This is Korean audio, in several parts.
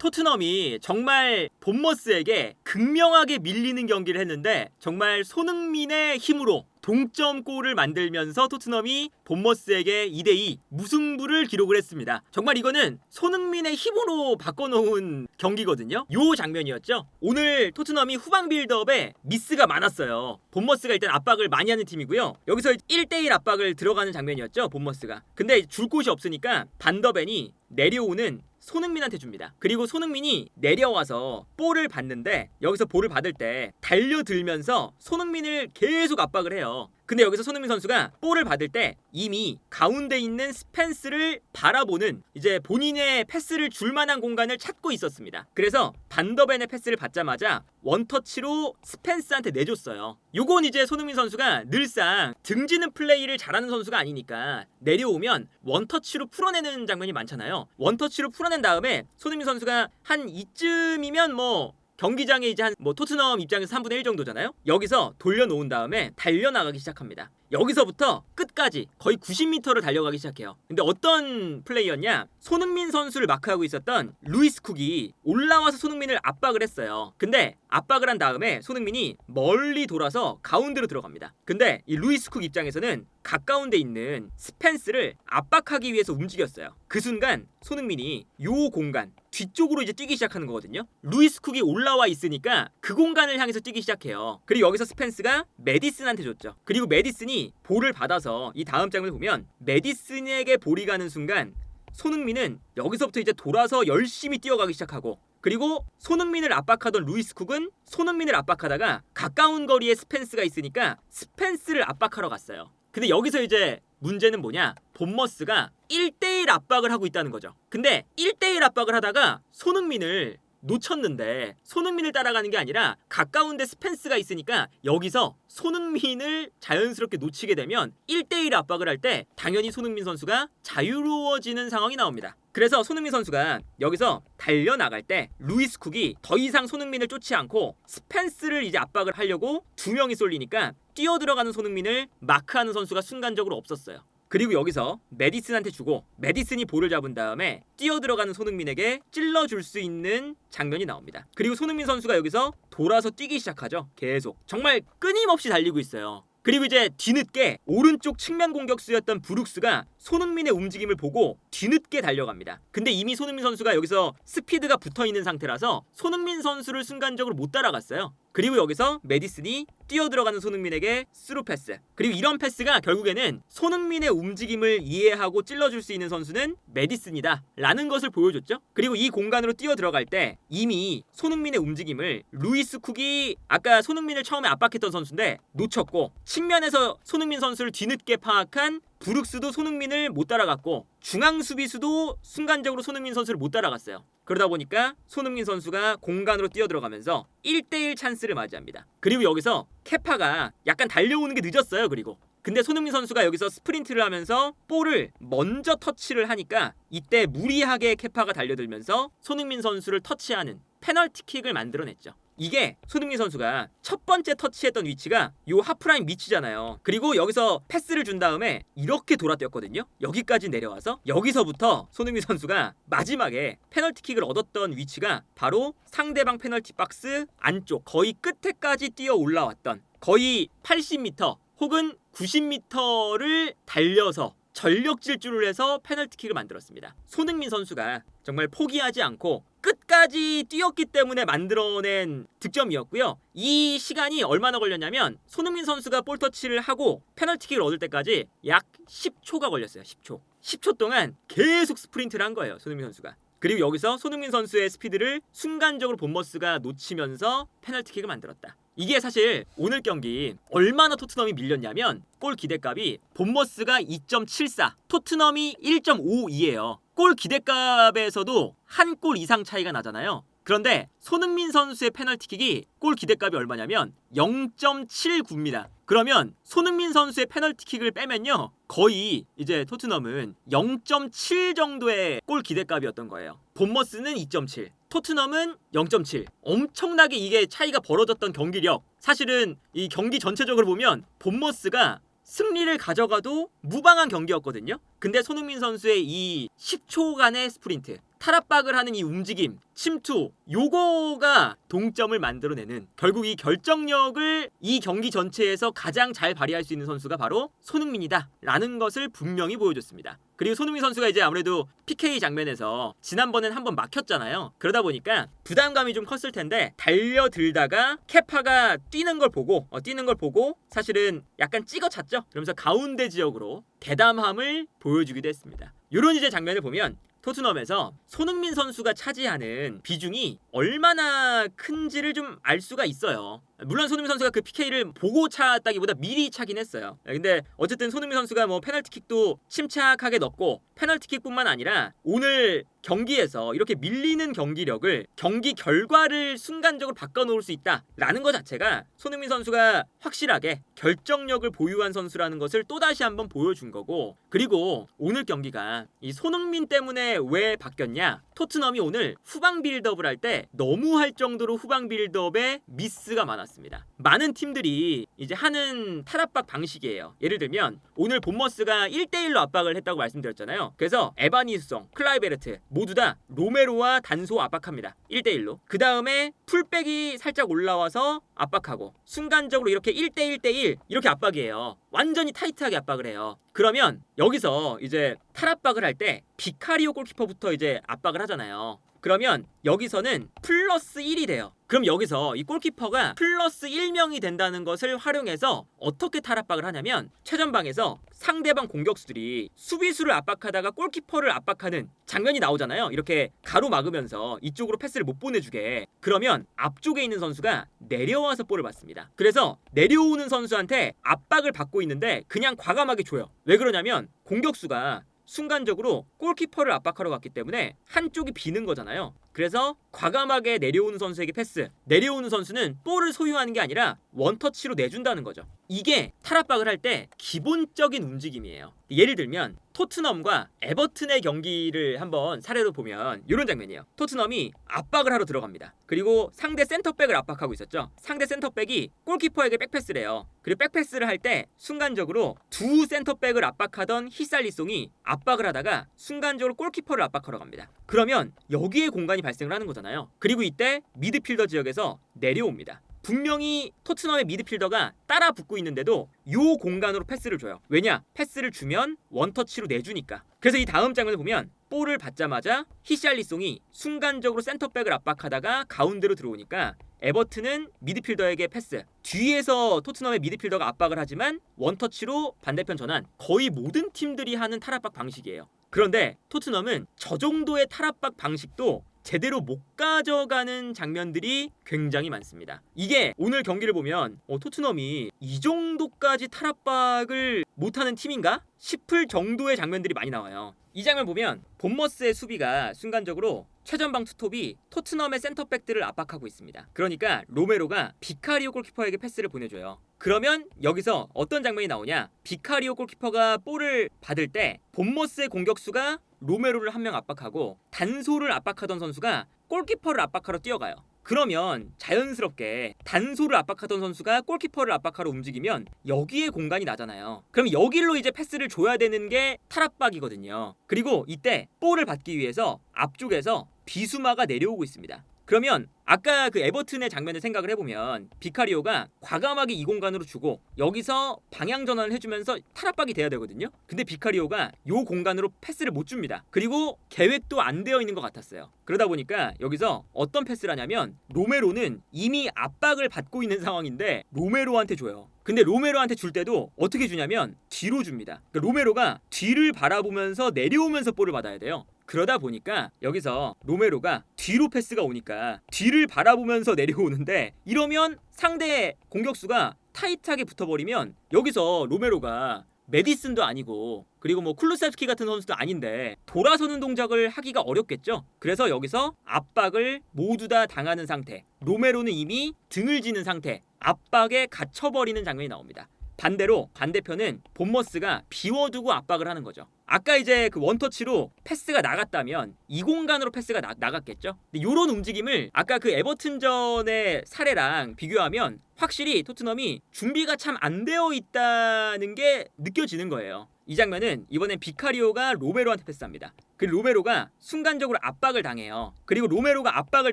토트넘이 정말 본머스에게 극명하게 밀리는 경기를 했는데 정말 손흥민의 힘으로 동점골을 만들면서 토트넘이 본머스에게 2대2 무승부를 기록을 했습니다. 정말 이거는 손흥민의 힘으로 바꿔놓은 경기거든요. 요 장면이었죠. 오늘 토트넘이 후방 빌드업에 미스가 많았어요. 본머스가 일단 압박을 많이 하는 팀이고요. 여기서 1대1 압박을 들어가는 장면이었죠. 본머스가. 근데 줄 곳이 없으니까 반더벤이 내려오는 손흥민한테 줍니다. 그리고 손흥민이 내려와서 볼을 받는데 여기서 볼을 받을 때 달려들면서 손흥민을 계속 압박을 해요. 근데 여기서 손흥민 선수가 볼을 받을 때 이미 가운데 있는 스펜스를 바라보는 이제 본인의 패스를 줄 만한 공간을 찾고 있었습니다. 그래서 반더벤의 패스를 받자마자 원터치로 스펜스한테 내줬어요. 요건 이제 손흥민 선수가 늘상 등지는 플레이를 잘하는 선수가 아니니까 내려오면 원터치로 풀어내는 장면이 많잖아요. 원터치로 풀어낸 다음에 손흥민 선수가 한 이쯤이면 뭐 경기장에 이제 한 뭐 토트넘 입장에서 3분의 1 정도잖아요. 여기서 돌려놓은 다음에 달려나가기 시작합니다. 여기서부터 끝까지 거의 90m를 달려가기 시작해요. 근데 어떤 플레이였냐? 손흥민 선수를 마크하고 있었던 루이스 쿡이 올라와서 손흥민을 압박을 했어요. 근데 압박을 한 다음에 손흥민이 멀리 돌아서 가운데로 들어갑니다. 근데 이 루이스 쿡 입장에서는 가까운 데 있는 스펜스를 압박하기 위해서 움직였어요. 그 순간 손흥민이 요 공간 뒤쪽으로 이제 뛰기 시작하는 거거든요. 루이스 쿡이 올라와 있으니까 그 공간을 향해서 뛰기 시작해요. 그리고 여기서 스펜스가 메디슨한테 줬죠. 그리고 메디슨이 볼을 받아서 이 다음 장면을 보면 메디슨에게 볼이 가는 순간 손흥민은 여기서부터 이제 돌아서 열심히 뛰어가기 시작하고 그리고 손흥민을 압박하던 루이스 쿡은 손흥민을 압박하다가 가까운 거리에 스펜스가 있으니까 스펜스를 압박하러 갔어요. 근데 여기서 이제 문제는 뭐냐? 본머스가 1대1 압박을 하고 있다는 거죠. 근데 1대1 압박을 하다가 손흥민을 놓쳤는데 손흥민을 따라가는 게 아니라 가까운데 스펜스가 있으니까 여기서 손흥민을 자연스럽게 놓치게 되면 1대1 압박을 할 때 당연히 손흥민 선수가 자유로워지는 상황이 나옵니다. 그래서 손흥민 선수가 여기서 달려 나갈 때 루이스 쿡이 더 이상 손흥민을 쫓지 않고 스펜스를 이제 압박을 하려고 두 명이 쏠리니까 뛰어 들어가는 손흥민을 마크하는 선수가 순간적으로 없었어요. 그리고 여기서 메디슨한테 주고 메디슨이 볼을 잡은 다음에 뛰어 들어가는 손흥민에게 찔러 줄 수 있는 장면이 나옵니다. 그리고 손흥민 선수가 여기서 돌아서 뛰기 시작하죠. 계속 정말 끊임없이 달리고 있어요. 그리고 이제 뒤늦게 오른쪽 측면 공격수였던 브룩스가 손흥민의 움직임을 보고 뒤늦게 달려갑니다. 근데 이미 손흥민 선수가 여기서 스피드가 붙어 있는 상태라서 손흥민 선수를 순간적으로 못 따라갔어요. 그리고 여기서 메디슨이 뛰어 들어가는 손흥민에게 스루 패스. 그리고 이런 패스가 결국에는 손흥민의 움직임을 이해하고 찔러줄 수 있는 선수는 메디슨이다. 라는 것을 보여줬죠. 그리고 이 공간으로 뛰어 들어갈 때 이미 손흥민의 움직임을 루이스 쿡이 아까 손흥민을 처음에 압박했던 선수인데 놓쳤고 측면에서 손흥민 선수를 뒤늦게 파악한 브룩스도 손흥민을 못 따라갔고 중앙 수비수도 순간적으로 손흥민 선수를 못 따라갔어요. 그러다 보니까 손흥민 선수가 공간으로 뛰어들어가면서 1대1 찬스를 맞이합니다. 그리고 여기서 케파가 약간 달려오는 게 늦었어요. 그리고 근데 손흥민 선수가 여기서 스프린트를 하면서 볼을 먼저 터치를 하니까 이때 무리하게 케파가 달려들면서 손흥민 선수를 터치하는 페널티킥을 만들어냈죠. 이게 손흥민 선수가 첫 번째 터치했던 위치가 요 하프라인 밑이잖아요. 그리고 여기서 패스를 준 다음에 이렇게 돌아뛰었거든요. 여기까지 내려와서 여기서부터 손흥민 선수가 마지막에 페널티킥을 얻었던 위치가 바로 상대방 페널티 박스 안쪽 거의 끝에까지 뛰어 올라왔던 거의 80m 혹은 90m를 달려서 전력 질주를 해서 페널티킥을 만들었습니다. 손흥민 선수가 정말 포기하지 않고 끝까지 뛰었기 때문에 만들어낸 득점이었고요. 이 시간이 얼마나 걸렸냐면 손흥민 선수가 볼 터치를 하고 페널티킥을 얻을 때까지 약 10초가 걸렸어요. 10초. 10초 동안 계속 스프린트를 한 거예요. 손흥민 선수가. 그리고 여기서 손흥민 선수의 스피드를 순간적으로 본머스가 놓치면서 페널티킥을 만들었다. 이게 사실 오늘 경기 얼마나 토트넘이 밀렸냐면 골 기대값이 본머스가 2.74, 토트넘이 1.52예요. 골 기대값에서도 한 골 이상 차이가 나잖아요. 그런데 손흥민 선수의 페널티킥이 골 기대값이 얼마냐면 0.79입니다. 그러면 손흥민 선수의 페널티킥을 빼면요. 거의 이제 토트넘은 0.7 정도의 골 기대값이었던 거예요. 본머스는 2.7, 토트넘은 0.7. 엄청나게 이게 차이가 벌어졌던 경기력. 사실은 이 경기 전체적으로 보면 본머스가 승리를 가져가도 무방한 경기였거든요. 근데 손흥민 선수의 이 10초간의 스프린트 탈압박을 하는 이 움직임, 침투, 요거가 동점을 만들어내는 결국 이 결정력을 이 경기 전체에서 가장 잘 발휘할 수 있는 선수가 바로 손흥민이다라는 것을 분명히 보여줬습니다. 그리고 손흥민 선수가 이제 아무래도 PK 장면에서 지난번엔 한번 막혔잖아요. 그러다 보니까 부담감이 좀 컸을 텐데 달려들다가 케파가 뛰는 걸 보고 어, 뛰는 걸 보고 사실은 약간 찍어찼죠. 그러면서 가운데 지역으로 대담함을 보여주기도 했습니다. 이런 이제 장면을 보면 토트넘에서 손흥민 선수가 차지하는 비중이 얼마나 큰지를 좀 알 수가 있어요. 물론 손흥민 선수가 그 PK를 보고 찼다기보다 미리 차긴 했어요. 근데 어쨌든 손흥민 선수가 뭐 페널티킥도 침착하게 넣고 페널티킥뿐만 아니라 오늘 경기에서 이렇게 밀리는 경기력을 경기 결과를 순간적으로 바꿔놓을 수 있다라는 것 자체가 손흥민 선수가 확실하게 결정력을 보유한 선수라는 것을 또다시 한번 보여준 거고 그리고 오늘 경기가 이 손흥민 때문에 왜 바뀌었냐 토트넘이 오늘 후방 빌드업을 할 때 너무 할 정도로 후방 빌드업에 미스가 많았 습니다. 많은 팀들이 이제 하는 탈압박 방식이에요. 예를 들면 오늘 본머스가 1대1로 압박을 했다고 말씀드렸잖아요. 그래서 에바니스송, 클라이베르트 모두 다 로메로와 단소 압박합니다. 1대1로. 그 다음에 풀백이 살짝 올라와서 압박하고 순간적으로 이렇게 1대1대1 이렇게 압박이에요. 완전히 타이트하게 압박을 해요. 그러면 여기서 이제 탈압박을 할 때 비카리오 골키퍼부터 이제 압박을 하잖아요. 그러면 여기서는 플러스 1이 돼요. 그럼 여기서 이 골키퍼가 플러스 1명이 된다는 것을 활용해서 어떻게 탈압박을 하냐면 최전방에서 상대방 공격수들이 수비수를 압박하다가 골키퍼를 압박하는 장면이 나오잖아요. 이렇게 가로막으면서 이쪽으로 패스를 못 보내주게. 그러면 앞쪽에 있는 선수가 내려와서 볼을 받습니다. 그래서 내려오는 선수한테 압박을 받고 있는데 그냥 과감하게 줘요. 왜 그러냐면 공격수가 순간적으로 골키퍼를 압박하러 갔기 때문에 한쪽이 비는 거잖아요. 그래서 과감하게 내려오는 선수에게 패스. 내려오는 선수는 볼을 소유하는 게 아니라 원터치로 내준다는 거죠. 이게 탈압박을 할 때 기본적인 움직임이에요. 예를 들면 토트넘과 에버튼의 경기를 한번 사례로 보면 이런 장면이에요. 토트넘이 압박을 하러 들어갑니다. 그리고 상대 센터백을 압박하고 있었죠. 상대 센터백이 골키퍼에게 백패스를 해요. 그리고 백패스를 할 때 순간적으로 두 센터백을 압박하던 히살리송이 압박을 하다가 순간적으로 골키퍼를 압박하러 갑니다. 그러면 여기에 공간이 발생을 하는 거잖아요. 그리고 이때 미드필더 지역에서 내려옵니다. 분명히 토트넘의 미드필더가 따라 붙고 있는데도 요 공간으로 패스를 줘요. 왜냐? 패스를 주면 원터치로 내주니까. 그래서 이 다음 장면을 보면 볼을 받자마자 히샬리송이 순간적으로 센터백을 압박하다가 가운데로 들어오니까 에버튼은 미드필더에게 패스. 뒤에서 토트넘의 미드필더가 압박을 하지만 원터치로 반대편 전환. 거의 모든 팀들이 하는 탈압박 방식이에요. 그런데 토트넘은 저 정도의 탈압박 방식도 제대로 못 가져가는 장면들이 굉장히 많습니다. 이게 오늘 경기를 보면 어, 토트넘이 이 정도까지 탈압박을 못하는 팀인가 싶을 정도의 장면들이 많이 나와요. 이 장면 보면 본머스의 수비가 순간적으로 최전방 투톱이 토트넘의 센터백들을 압박하고 있습니다. 그러니까 로메로가 비카리오 골키퍼에게 패스를 보내줘요. 그러면 여기서 어떤 장면이 나오냐? 비카리오 골키퍼가 볼을 받을 때 본머스의 공격수가 로메로를 한 명 압박하고 단소를 압박하던 선수가 골키퍼를 압박하러 뛰어가요. 그러면 자연스럽게 단소를 압박하던 선수가 골키퍼를 압박하러 움직이면 여기에 공간이 나잖아요. 그럼 여길로 이제 패스를 줘야 되는 게 탈압박이거든요. 그리고 이때 볼을 받기 위해서 앞쪽에서 비수마가 내려오고 있습니다. 그러면 아까 그 에버튼의 장면을 생각을 해보면 비카리오가 과감하게 이 공간으로 주고 여기서 방향 전환을 해주면서 탈압박이 돼야 되거든요. 근데 비카리오가 요 공간으로 패스를 못 줍니다. 그리고 계획도 안 되어 있는 것 같았어요. 그러다 보니까 여기서 어떤 패스를 하냐면 로메로는 이미 압박을 받고 있는 상황인데 로메로한테 줘요. 근데 로메로한테 줄 때도 어떻게 주냐면 뒤로 줍니다. 그러니까 로메로가 뒤를 바라보면서 내려오면서 볼을 받아야 돼요. 그러다 보니까 여기서 로메로가 뒤로 패스가 오니까 뒤를 바라보면서 내려오는데 이러면 상대 공격수가 타이트하게 붙어버리면 여기서 로메로가 메디슨도 아니고 그리고 뭐 쿨루세프키 같은 선수도 아닌데 돌아서는 동작을 하기가 어렵겠죠. 그래서 여기서 압박을 모두 다 당하는 상태. 로메로는 이미 등을 지는 상태. 압박에 갇혀버리는 장면이 나옵니다. 반대로 반대편은 본머스가 비워두고 압박을 하는 거죠. 아까 이제 그 원터치로 패스가 나갔다면 이 공간으로 패스가 나, 나갔겠죠. 근데 이런 움직임을 아까 그 에버튼전의 사례랑 비교하면 확실히 토트넘이 준비가 참 안 되어 있다는 게 느껴지는 거예요. 이 장면은 이번엔 비카리오가 로메로한테 패스합니다. 그 로메로가 순간적으로 압박을 당해요. 그리고 로메로가 압박을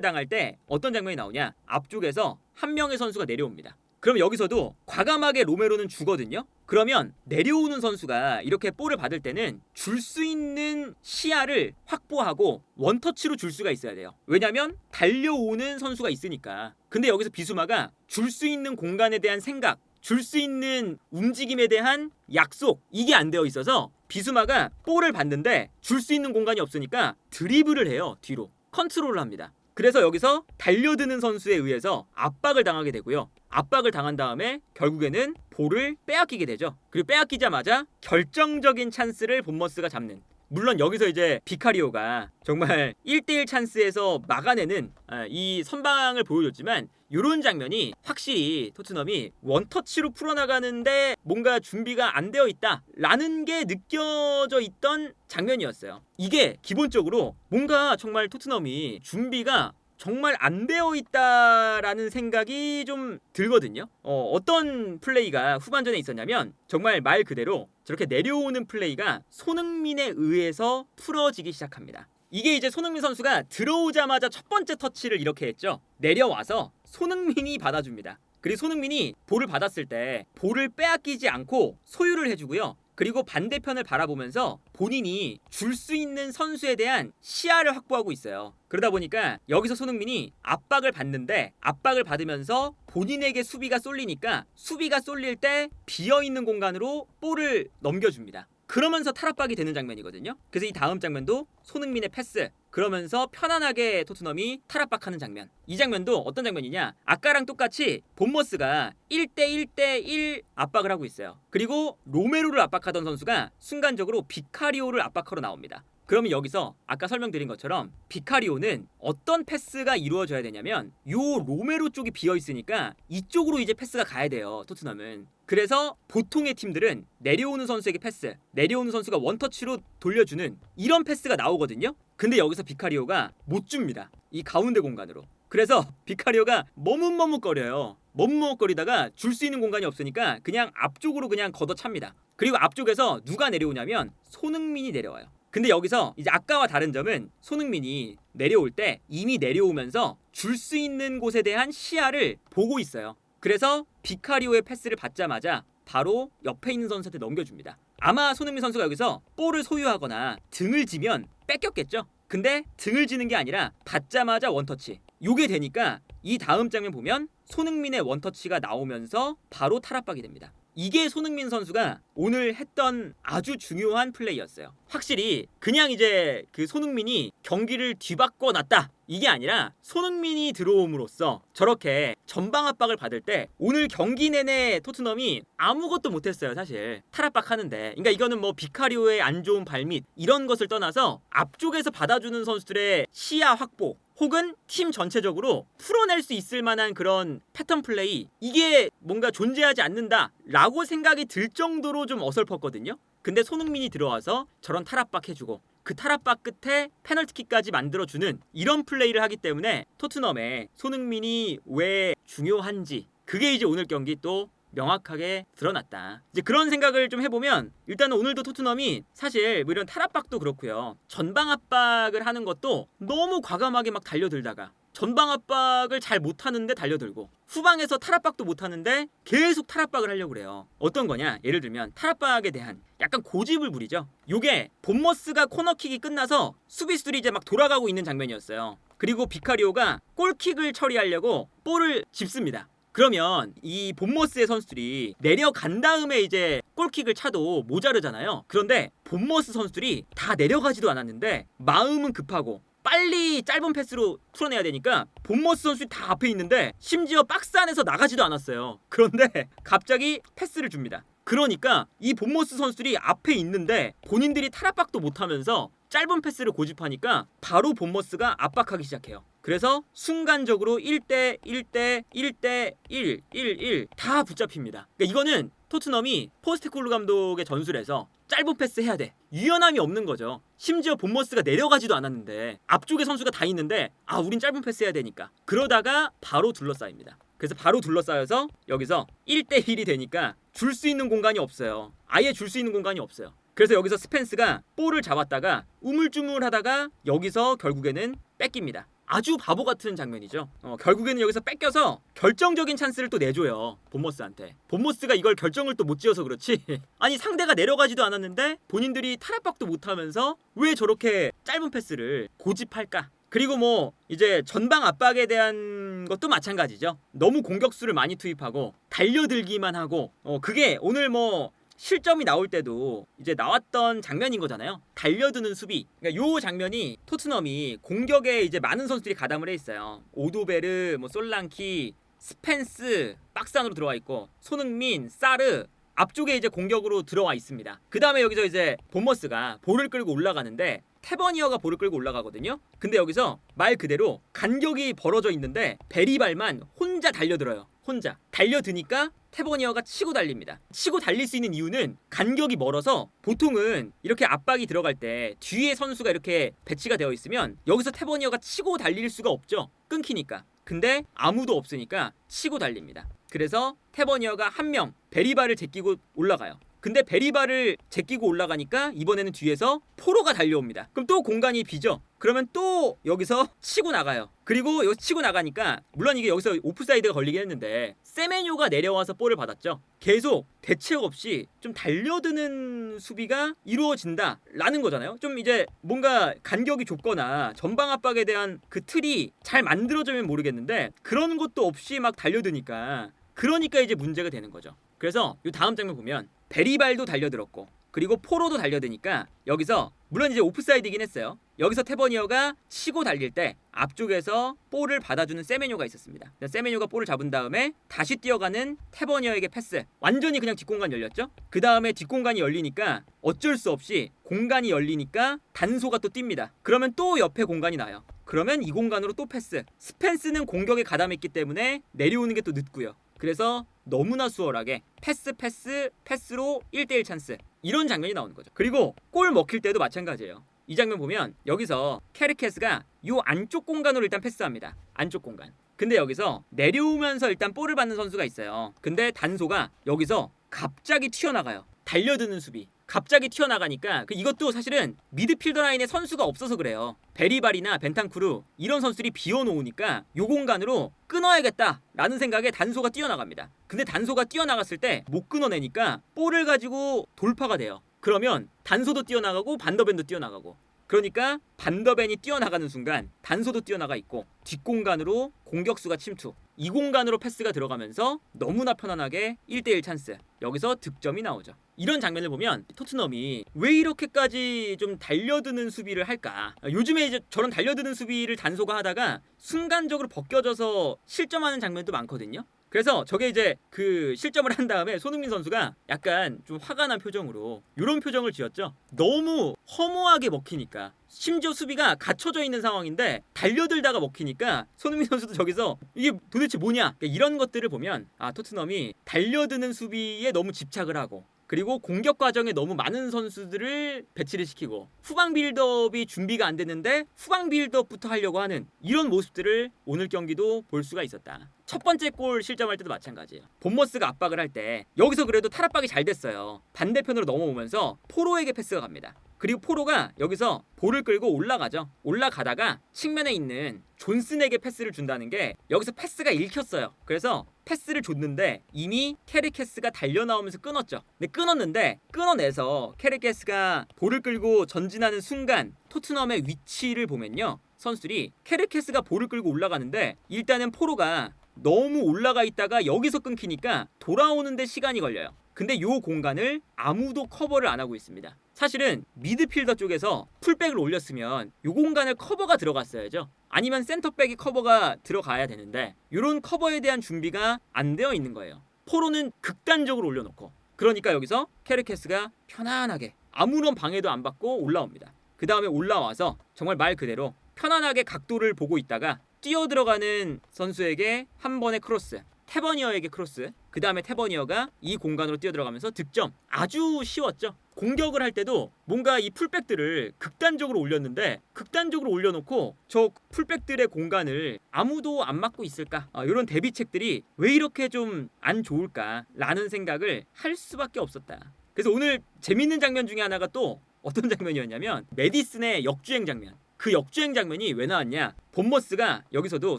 당할 때 어떤 장면이 나오냐? 앞쪽에서 한 명의 선수가 내려옵니다. 그럼 여기서도 과감하게 로메로는 주거든요. 그러면 내려오는 선수가 이렇게 볼을 받을 때는 줄 수 있는 시야를 확보하고 원터치로 줄 수가 있어야 돼요. 왜냐면 달려오는 선수가 있으니까. 근데 여기서 비수마가 줄 수 있는 공간에 대한 생각, 줄 수 있는 움직임에 대한 약속 이게 안 되어 있어서 비수마가 볼을 받는데 줄 수 있는 공간이 없으니까 드리블을 해요 뒤로 컨트롤을 합니다. 그래서 여기서 달려드는 선수에 의해서 압박을 당하게 되고요. 압박을 당한 다음에 결국에는 볼을 빼앗기게 되죠. 그리고 빼앗기자마자 결정적인 찬스를 본머스가 잡는. 물론 여기서 이제 비카리오가 정말 1대1 찬스에서 막아내는 아, 이 선방을 보여줬지만 이런 장면이 확실히 토트넘이 원터치로 풀어나가는데 뭔가 준비가 안 되어 있다라는 게 느껴져 있던 장면이었어요. 이게 기본적으로 뭔가 정말 토트넘이 준비가 정말 안 되어 있다라는 생각이 좀 들거든요. 어, 어떤 플레이가 후반전에 있었냐면 정말 말 그대로 저렇게 내려오는 플레이가 손흥민에 의해서 풀어지기 시작합니다. 이게 이제 손흥민 선수가 들어오자마자 첫 번째 터치를 이렇게 했죠. 내려와서 손흥민이 받아줍니다. 그리고 손흥민이 볼을 받았을 때 볼을 빼앗기지 않고 소유를 해주고요. 그리고 반대편을 바라보면서 본인이 줄 수 있는 선수에 대한 시야를 확보하고 있어요. 그러다 보니까 여기서 손흥민이 압박을 받는데 압박을 받으면서 본인에게 수비가 쏠리니까 수비가 쏠릴 때 비어 있는 공간으로 볼을 넘겨줍니다. 그러면서 탈압박이 되는 장면이거든요. 그래서 이 다음 장면도 손흥민의 패스 그러면서 편안하게 토트넘이 탈압박하는 장면. 이 장면도 어떤 장면이냐? 아까랑 똑같이 본머스가 1대 1대 1 압박을 하고 있어요. 그리고 로메로를 압박하던 선수가 순간적으로 비카리오를 압박하러 나옵니다. 그러면 여기서 아까 설명드린 것처럼 비카리오는 어떤 패스가 이루어져야 되냐면 요 로메로 쪽이 비어 있으니까 이쪽으로 이제 패스가 가야 돼요. 토트넘은. 그래서 보통의 팀들은 내려오는 선수에게 패스, 내려오는 선수가 원터치로 돌려주는 이런 패스가 나오거든요. 근데 여기서 비카리오가 못 줍니다. 이 가운데 공간으로. 그래서 비카리오가 머뭇머뭇거려요. 머뭇머뭇거리다가 줄 수 있는 공간이 없으니까 그냥 앞쪽으로 그냥 걷어찹니다. 그리고 앞쪽에서 누가 내려오냐면 손흥민이 내려와요. 근데 여기서 이제 아까와 다른 점은 손흥민이 내려올 때 이미 내려오면서 줄 수 있는 곳에 대한 시야를 보고 있어요. 그래서 비카리오의 패스를 받자마자 바로 옆에 있는 선수한테 넘겨줍니다. 아마 손흥민 선수가 여기서 볼을 소유하거나 등을 지면 뺏겼겠죠. 근데 등을 지는 게 아니라 받자마자 원터치. 요게 되니까 이 다음 장면 보면 손흥민의 원터치가 나오면서 바로 탈압박이 됩니다. 이게 손흥민 선수가 오늘 했던 아주 중요한 플레이였어요. 확실히 그냥 이제 그 손흥민이 경기를 뒤바꿔 놨다. 이게 아니라 손흥민이 들어옴으로써 저렇게 전방 압박을 받을 때 오늘 경기 내내 토트넘이 아무것도 못했어요 사실 탈압박 하는데 그러니까 이거는 뭐 비카리오의 안 좋은 발밑 이런 것을 떠나서 앞쪽에서 받아주는 선수들의 시야 확보 혹은 팀 전체적으로 풀어낼 수 있을 만한 그런 패턴 플레이 이게 뭔가 존재하지 않는다라고 생각이 들 정도로 좀 어설펐거든요. 근데 손흥민이 들어와서 저런 탈압박 해주고 그 탈압박 끝에 페널티킥까지 만들어주는 이런 플레이를 하기 때문에 토트넘에 손흥민이 왜 중요한지 그게 이제 오늘 경기 또 명확하게 드러났다. 이제 그런 생각을 좀 해보면 일단은 오늘도 토트넘이 사실 뭐 이런 탈압박도 그렇고요. 전방 압박을 하는 것도 너무 과감하게 막 달려들다가 전방 압박을 잘 못하는데 달려들고 후방에서 탈압박도 못하는데 계속 탈압박을 하려고 그래요. 어떤 거냐? 예를 들면 탈압박에 대한 약간 고집을 부리죠. 요게 본머스가 코너킥이 끝나서 수비수들이 이제 막 돌아가고 있는 장면이었어요. 그리고 비카리오가 골킥을 처리하려고 볼을 짚습니다. 그러면 이 본머스의 선수들이 내려간 다음에 이제 골킥을 차도 모자르잖아요. 그런데 본머스 선수들이 다 내려가지도 않았는데 마음은 급하고 빨리 짧은 패스로 풀어내야 되니까 본머스 선수들이 다 앞에 있는데 심지어 박스 안에서 나가지도 않았어요. 그런데 갑자기 패스를 줍니다. 그러니까 이 본머스 선수들이 앞에 있는데 본인들이 탈압박도 못하면서 짧은 패스를 고집하니까 바로 본머스가 압박하기 시작해요. 그래서 순간적으로 1대 1대 1대 1 1 1 다 붙잡힙니다. 그러니까 이거는 토트넘이 포스테콜루 감독의 전술에서 짧은 패스 해야 돼. 유연함이 없는 거죠. 심지어 본머스가 내려가지도 않았는데 앞쪽에 선수가 다 있는데 아 우린 짧은 패스 해야 되니까 그러다가 바로 둘러싸입니다. 그래서 바로 둘러싸여서 여기서 1대 1이 되니까 줄 수 있는 공간이 없어요. 아예 줄 수 있는 공간이 없어요. 그래서 여기서 스펜스가 볼을 잡았다가 우물쭈물하다가 여기서 결국에는 뺏깁니다. 아주 바보 같은 장면이죠. 어, 결국에는 여기서 뺏겨서 결정적인 찬스를 또 내줘요. 본머스한테. 본머스가 이걸 결정을 또 못 지어서 그렇지. 아니 상대가 내려가지도 않았는데 본인들이 탈압박도 못하면서 왜 저렇게 짧은 패스를 고집할까? 그리고 뭐 이제 전방 압박에 대한 것도 마찬가지죠. 너무 공격수를 많이 투입하고 달려들기만 하고 어 그게 오늘 뭐 실점이 나올 때도 이제 나왔던 장면인 거잖아요. 달려드는 수비. 그러니까 요 장면이 토트넘이 공격에 이제 많은 선수들이 가담을 해 있어요. 오도베르, 뭐 솔랑키, 스펜스 박스 안으로 들어와 있고 손흥민, 사르 앞쪽에 이제 공격으로 들어와 있습니다. 그 다음에 여기서 이제 본머스가 볼을 끌고 올라가는데 테버니어가 볼을 끌고 올라가거든요. 근데 여기서 말 그대로 간격이 벌어져 있는데 베리발만 혼자 달려들어요. 혼자 달려드니까 테버니어가 치고 달립니다. 치고 달릴 수 있는 이유는 간격이 멀어서 보통은 이렇게 압박이 들어갈 때 뒤에 선수가 이렇게 배치가 되어 있으면 여기서 테버니어가 치고 달릴 수가 없죠. 끊기니까. 근데 아무도 없으니까 치고 달립니다. 그래서 테버니어가 한 명 베리발을 제끼고 올라가요. 근데 베리발을 제끼고 올라가니까 이번에는 뒤에서 포로가 달려옵니다. 그럼 또 공간이 비죠. 그러면 또 여기서 치고 나가요. 그리고 여기 치고 나가니까 물론 이게 여기서 오프사이드가 걸리긴 했는데 세메뇨가 내려와서 볼을 받았죠. 계속 대책 없이 좀 달려드는 수비가 이루어진다라는 거잖아요. 좀 이제 뭔가 간격이 좁거나 전방 압박에 대한 그 틀이 잘 만들어지면 모르겠는데 그런 것도 없이 막 달려드니까 그러니까 이제 문제가 되는 거죠. 그래서 이 다음 장면 보면 베리발도 달려들었고 그리고 포로도 달려드니까 여기서 물론 이제 오프사이드이긴 했어요. 여기서 테버니어가 치고 달릴 때 앞쪽에서 볼을 받아주는 세메뇨가 있었습니다. 세메뇨가 볼을 잡은 다음에 다시 뛰어가는 테버니어에게 패스. 완전히 그냥 뒷공간 열렸죠. 그 다음에 뒷공간이 열리니까 어쩔 수 없이 공간이 열리니까 단소가 또 뜁니다. 그러면 또 옆에 공간이 나요. 그러면 이 공간으로 또 패스. 스펜스는 공격에 가담했기 때문에 내려오는 게 또 늦고요. 그래서 너무나 수월하게 패스 패스 패스로 1대1 찬스 이런 장면이 나오는 거죠. 그리고 골 먹힐 때도 마찬가지예요. 이 장면 보면 여기서 캐르케스가 요 안쪽 공간으로 일단 패스합니다. 안쪽 공간. 근데 여기서 내려오면서 일단 볼을 받는 선수가 있어요. 근데 단소가 여기서 갑자기 튀어나가요. 달려드는 수비. 갑자기 튀어나가니까 그 이것도 사실은 미드필더 라인에 선수가 없어서 그래요. 베리발이나 벤탄쿠르 이런 선수들이 비워놓으니까 요 공간으로 끊어야겠다라는 생각에 단소가 뛰어나갑니다. 근데 단소가 뛰어나갔을 때 못 끊어내니까 볼을 가지고 돌파가 돼요. 그러면 단소도 뛰어나가고 반더벤도 뛰어나가고 그러니까 반더벤이 뛰어나가는 순간 단소도 뛰어나가 있고 뒷공간으로 공격수가 침투 이 공간으로 패스가 들어가면서 너무나 편안하게 1대1 찬스. 여기서 득점이 나오죠. 이런 장면을 보면 토트넘이 왜 이렇게까지 좀 달려드는 수비를 할까? 요즘에 이제 저런 달려드는 수비를 단소가 하다가 순간적으로 벗겨져서 실점하는 장면도 많거든요 그래서 저게 이제 그 실점을 한 다음에 손흥민 선수가 약간 좀 화가 난 표정으로 이런 표정을 지었죠. 너무 허무하게 먹히니까 심지어 수비가 갇혀져 있는 상황인데 달려들다가 먹히니까 손흥민 선수도 저기서 이게 도대체 뭐냐 그러니까 이런 것들을 보면 아 토트넘이 달려드는 수비에 너무 집착을 하고 그리고 공격 과정에 너무 많은 선수들을 배치를 시키고 후방 빌드업이 준비가 안 됐는데 후방 빌드업부터 하려고 하는 이런 모습들을 오늘 경기도 볼 수가 있었다. 첫 번째 골 실점할 때도 마찬가지예요. 본머스가 압박을 할 때 여기서 그래도 탈압박이 잘 됐어요. 반대편으로 넘어오면서 포로에게 패스가 갑니다. 그리고 포로가 여기서 볼을 끌고 올라가죠. 올라가다가 측면에 있는 존슨에게 패스를 준다는 게 여기서 패스가 읽혔어요. 그래서 패스를 줬는데 이미 캐리케스가 달려 나오면서 끊었죠. 근데 끊었는데 끊어내서 캐리케스가 볼을 끌고 전진하는 순간 토트넘의 위치를 보면요. 선수들이 캐리케스가 볼을 끌고 올라가는데 일단은 포로가 너무 올라가 있다가 여기서 끊기니까 돌아오는데 시간이 걸려요. 근데 요 공간을 아무도 커버를 안 하고 있습니다. 사실은 미드필더 쪽에서 풀백을 올렸으면 요 공간을 커버가 들어갔어야죠. 아니면 센터백이 커버가 들어가야 되는데 이런 커버에 대한 준비가 안 되어 있는 거예요. 포로는 극단적으로 올려놓고 그러니까 여기서 캐르케스가 편안하게 아무런 방해도 안 받고 올라옵니다. 그 다음에 올라와서 정말 말 그대로 편안하게 각도를 보고 있다가 뛰어 들어가는 선수에게 한 번의 크로스 테버니어에게 크로스 그 다음에 테버니어가 이 공간으로 뛰어 들어가면서 득점 아주 쉬웠죠. 공격을 할 때도 뭔가 이 풀백들을 극단적으로 올렸는데 극단적으로 올려놓고 저 풀백들의 공간을 아무도 안 막고 있을까 아, 이런 대비책들이 왜 이렇게 좀 안 좋을까라는 생각을 할 수밖에 없었다. 그래서 오늘 재밌는 장면 중에 하나가 또 어떤 장면이었냐면 메디슨의 역주행 장면. 그 역주행 장면이 왜 나왔냐? 본머스가 여기서도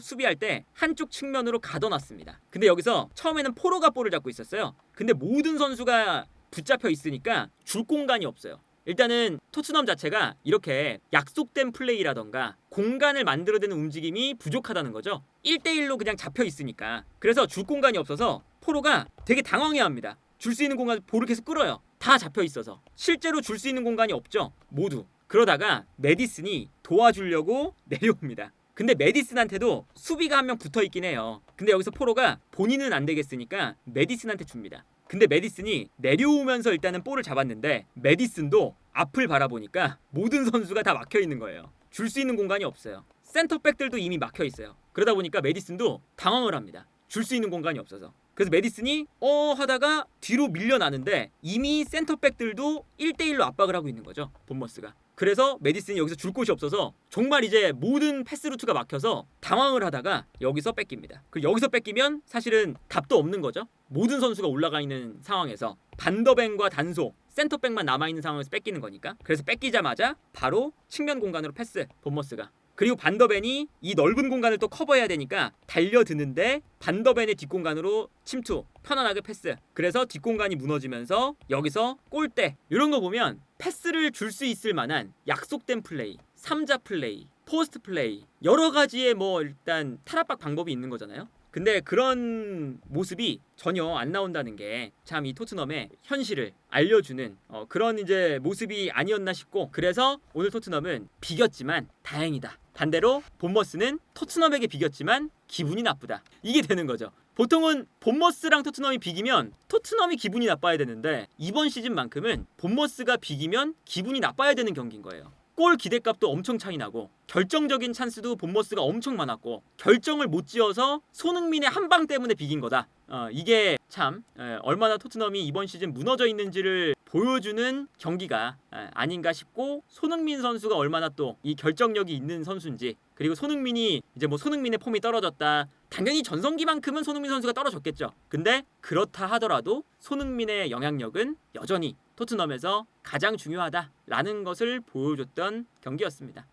수비할 때 한쪽 측면으로 가둬놨습니다. 근데 여기서 처음에는 포로가 볼을 잡고 있었어요. 근데 모든 선수가 붙잡혀 있으니까 줄 공간이 없어요. 일단은 토트넘 자체가 이렇게 약속된 플레이라던가 공간을 만들어내는 움직임이 부족하다는 거죠. 1대1로 그냥 잡혀 있으니까. 그래서 줄 공간이 없어서 포로가 되게 당황해 합니다. 줄 수 있는 공간 볼을 계속 끌어요. 다 잡혀 있어서. 실제로 줄 수 있는 공간이 없죠. 모두. 그러다가 메디슨이 도와주려고 내려옵니다. 근데 메디슨한테도 수비가 한 명 붙어 있긴 해요. 근데 여기서 포로가 본인은 안 되겠으니까 메디슨한테 줍니다. 근데 메디슨이 내려오면서 일단은 볼을 잡았는데 메디슨도 앞을 바라보니까 모든 선수가 다 막혀 있는 거예요. 줄 수 있는 공간이 없어요. 센터백들도 이미 막혀 있어요. 그러다 보니까 메디슨도 당황을 합니다. 줄 수 있는 공간이 없어서. 그래서 메디슨이 어 하다가 뒤로 밀려나는데 이미 센터백들도 1대1로 압박을 하고 있는 거죠. 본머스가. 그래서 메디슨이 여기서 줄 곳이 없어서 정말 이제 모든 패스 루트가 막혀서 당황을 하다가 여기서 뺏깁니다. 그리고 여기서 뺏기면 사실은 답도 없는 거죠. 모든 선수가 올라가 있는 상황에서 반더벤과 단소 센터백만 남아 있는 상황에서 뺏기는 거니까. 그래서 뺏기자마자 바로 측면 공간으로 패스 본머스가. 그리고 반더벤이 이 넓은 공간을 또 커버해야 되니까 달려드는데 반더벤의 뒷공간으로 침투 편안하게 패스. 그래서 뒷공간이 무너지면서 여기서 골대. 이런 거 보면 패스를 줄 수 있을 만한 약속된 플레이 3자 플레이 포스트 플레이 여러 가지의 뭐 일단 탈압박 방법이 있는 거잖아요. 근데 그런 모습이 전혀 안 나온다는 게 참 이 토트넘의 현실을 알려주는 어, 그런 이제 모습이 아니었나 싶고 그래서 오늘 토트넘은 비겼지만 다행이다. 반대로 본머스는 토트넘에게 비겼지만 기분이 나쁘다. 이게 되는 거죠. 보통은 본머스랑 토트넘이 비기면 토트넘이 기분이 나빠야 되는데 이번 시즌만큼은 본머스가 비기면 기분이 나빠야 되는 경기인 거예요. 골 기대값도 엄청 차이 나고 결정적인 찬스도 본머스가 엄청 많았고 결정을 못 지어서 손흥민의 한 방 때문에 비긴 거다. 어, 이게 참 에, 얼마나 토트넘이 이번 시즌 무너져 있는지를 보여주는 경기가 에, 아닌가 싶고 손흥민 선수가 얼마나 또 이 결정력이 있는 선수인지 그리고 손흥민이 이제 뭐 손흥민의 폼이 떨어졌다. 당연히 전성기만큼은 손흥민 선수가 떨어졌겠죠. 근데 그렇다 하더라도 손흥민의 영향력은 여전히 토트넘에서 가장 중요하다라는 것을 보여줬던 경기였습니다.